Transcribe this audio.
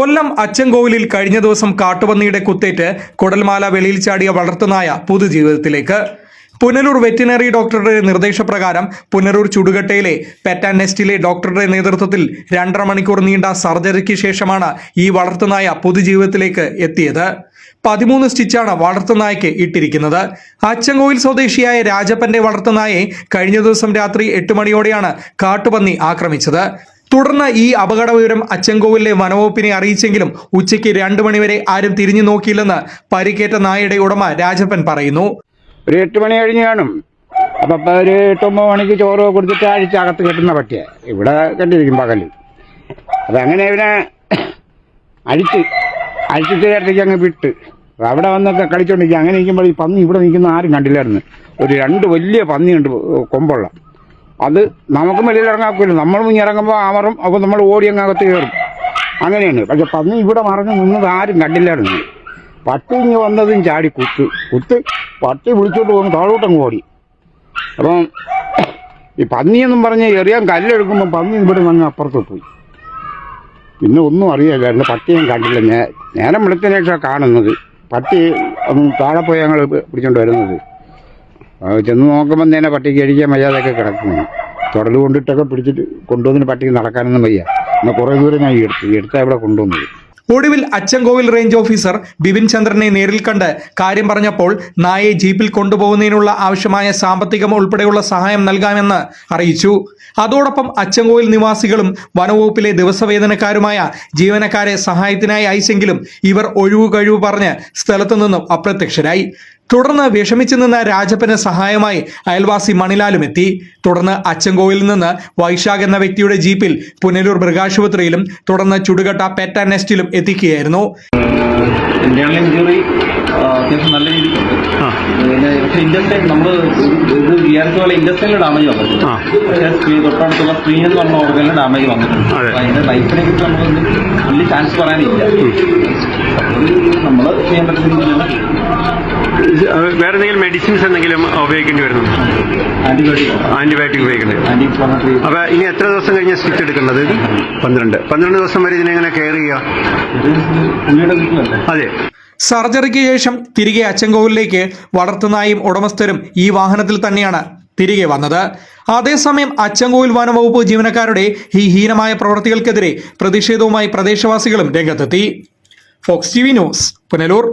കൊല്ലം അച്ചൻകോവിലിൽ കഴിഞ്ഞ ദിവസം കാട്ടുപന്നിയുടെ കുത്തേറ്റ് കുടൽമാല വെളിയിൽ ചാടിയ വളർത്തുനായ പുതുജീവിതത്തിലേക്ക്. പുനലൂർ വെറ്റിനറി ഡോക്ടറുടെ നിർദ്ദേശപ്രകാരം പുനലൂർ ചുടുകട്ടയിലെ പെറ്റാൻ നെസ്റ്റിലെ ഡോക്ടറുടെ നേതൃത്വത്തിൽ രണ്ടര മണിക്കൂർ നീണ്ട സർജറിക്ക് ശേഷമാണ് ഈ വളർത്തുനായ പുതുജീവിതത്തിലേക്ക് എത്തിയത്. പതിമൂന്ന് സ്റ്റിച്ചാണ് വളർത്തുനായ്ക്ക് ഇട്ടിരിക്കുന്നത്. അച്ചൻകോവിൽ സ്വദേശിയായ രാജപ്പന്റെ വളർത്തുനായെ കഴിഞ്ഞ ദിവസം രാത്രി എട്ട് മണിയോടെയാണ് കാട്ടുപന്നി ആക്രമിച്ചത്. തുടർന്ന് ഈ അപകട വിവരം അച്ചൻകോവിലെ വനവകുപ്പിനെ അറിയിച്ചെങ്കിലും ഉച്ചയ്ക്ക് രണ്ടു മണിവരെ ആരും തിരിഞ്ഞു നോക്കിയില്ലെന്ന് പരിക്കേറ്റ നായയുടെ ഉടമ രാജപ്പൻ പറയുന്നു. ഒരു എട്ട് മണി കഴിഞ്ഞ് കാണും. അപ്പം ഒരു എട്ടൊമ്പത് മണിക്ക് ചോറ് കൊടുത്തിട്ട് അഴിച്ച് അകത്ത് കെട്ടുന്ന പട്ടിയെ. ഇവിടെ കണ്ടിരിക്കും പകൽ. അതങ്ങനെ ഇവനെ അഴിച്ച് അഴിച്ചിട്ട് ഇടത്തേക്ക് അങ്ങ് വിട്ട്. അവിടെ വന്നൊക്കെ കളിച്ചോണ്ടിരിക്കുക. അങ്ങനെ നിൽക്കുമ്പോൾ ഈ പന്നി ഇവിടെ നിൽക്കുന്ന ആരും കണ്ടില്ലായിരുന്നു. ഒരു രണ്ട് വലിയ പന്നിയുണ്ട് കൊമ്പുള്ള. അത് നമുക്ക് വെളിയിൽ ഇറങ്ങാക്കില്ല. നമ്മൾ ഇറങ്ങുമ്പോൾ അമറും അപ്പോൾ നമ്മൾ ഓടി അങ്ങകത്ത് കയറും. അങ്ങനെയാണ്. പക്ഷെ പന്നി ഇവിടെ മറഞ്ഞ് നിന്നത് ആരും കണ്ടില്ലായിരുന്നു പട്ടി ഇങ്ങ് വന്നതും ചാടി കുത്ത്. കുത്ത് പട്ടി വിളിച്ചോട്ട് പോകുന്നു താഴോട്ടങ്ങ് ഓടി. അപ്പം ഈ പന്നിയെന്നും പറഞ്ഞ് എറിയാൻ കല്ലെടുക്കുമ്പോൾ പന്നി ഇവിടെ നിന്ന് അപ്പുറത്ത് പോയി. പിന്നെ ഒന്നും അറിയില്ലായിരുന്നു പട്ടിയും കണ്ടില്ല. നേരം വെളുത്തിനേക്കാണ് കാണുന്നത്. പട്ടി ഒന്ന് താഴെ പോയി ഞങ്ങൾ പിടിച്ചോണ്ട് വരുന്നത്. ചെന്ന് നോക്കുമ്പോൾ തന്നെ പട്ടിക്ക് അടിക്കാൻ വയ്യാതൊക്കെ കിടക്കുന്നു. തുടൽ കൊണ്ടിട്ടൊക്കെ പിടിച്ചിട്ട് കൊണ്ടുവന്നിട്ട് പട്ടിക്ക് നടക്കാനൊന്നും വയ്യ. എന്നാൽ കുറേ ദൂരം ഞാൻ എടുത്തു എടുത്താൽ ഇവിടെ കൊണ്ടുവന്നത്. ഒടുവിൽ അച്ചൻകോവിൽ റേഞ്ച് ഓഫീസർ ബിപിൻ ചന്ദ്രനെ നേരിൽ കണ്ട് കാര്യം പറഞ്ഞപ്പോൾ നായയെ ജീപ്പിൽ കൊണ്ടുപോകുന്നതിനുള്ള ആവശ്യമായ സാമ്പത്തികം ഉൾപ്പെടെയുള്ള സഹായം നൽകാമെന്ന് അറിയിച്ചു. അതോടൊപ്പം അച്ചൻകോവിൽ നിവാസികളും വനവകുപ്പിലെ ദിവസവേതനക്കാരുമായ ജീവനക്കാരെ സഹായത്തിനായി അയച്ചെങ്കിലും ഇവർ ഒഴിവു കഴിവ് പറഞ്ഞ് സ്ഥലത്തു നിന്നും അപ്രത്യക്ഷരായി. തുടർന്ന് വിഷമിച്ചു നിന്ന രാജപ്പന് സഹായമായി അയൽവാസി മണിലാലും എത്തി. തുടർന്ന് അച്ചൻകോവിലിൽ നിന്ന് വൈശാഖ് എന്ന വ്യക്തിയുടെ ജീപ്പിൽ പുനലൂർ മൃഗാശുപത്രിയിലും തുടർന്ന് ചുടുകട്ട പെറ്റ നെസ്റ്റിലും എത്തിക്കുകയായിരുന്നു. അത്യാവശ്യം നല്ല രീതിക്കുണ്ട് പിന്നെ പക്ഷേ ഇൻഡസ്ട്രിയൽ നമ്മൾ ഇത് വിചാരിച്ച പോലെ ഇൻഡസ്ട്രിയലിൽ ഡാമേജ് വന്നിട്ടുണ്ട്. പക്ഷേ സ്ക്രീൻ തൊട്ടടുത്തുള്ള സ്ക്രീൻ എന്ന് പറഞ്ഞ ഓർഗനിൽ ഡാമേജ് വന്നിട്ടുണ്ട്. അപ്പൊ അതിന്റെ ലൈഫിനെ കുറിച്ച് നമുക്ക് വലിയ ചാൻസ് പറയാനില്ല. നമ്മൾ ചെയ്യാൻ പറ്റുന്ന വേറെ എന്തെങ്കിലും മെഡിസിൻസ് എന്തെങ്കിലും ഉപയോഗിക്കേണ്ടി വരുന്നു ആന്റിബയോട്ടിക് ആന്റി അപ്പൊ ഇനി എത്ര ദിവസം കഴിഞ്ഞ സ്റ്റിച്ച് എടുക്കേണ്ടത്? പന്ത്രണ്ട്. പന്ത്രണ്ട് ദിവസം വരെ ഇതിനെങ്ങനെ കെയർ ചെയ്യുക അതെ. സർജറിക്ക് ശേഷം തിരികെ അച്ചൻകോവിലേക്ക് വളർത്തുനായും ഉടമസ്ഥരും ഈ വാഹനത്തിൽ തന്നെയാണ് തിരികെ വന്നത്. അതേസമയം അച്ചൻകോവിൽ വനവകുപ്പ് ജീവനക്കാരുടെ ഈ ഹീനമായ പ്രവൃത്തികൾക്കെതിരെ പ്രതിഷേധവുമായി പ്രദേശവാസികളും രംഗത്തെത്തി. Fox T V news Punalur.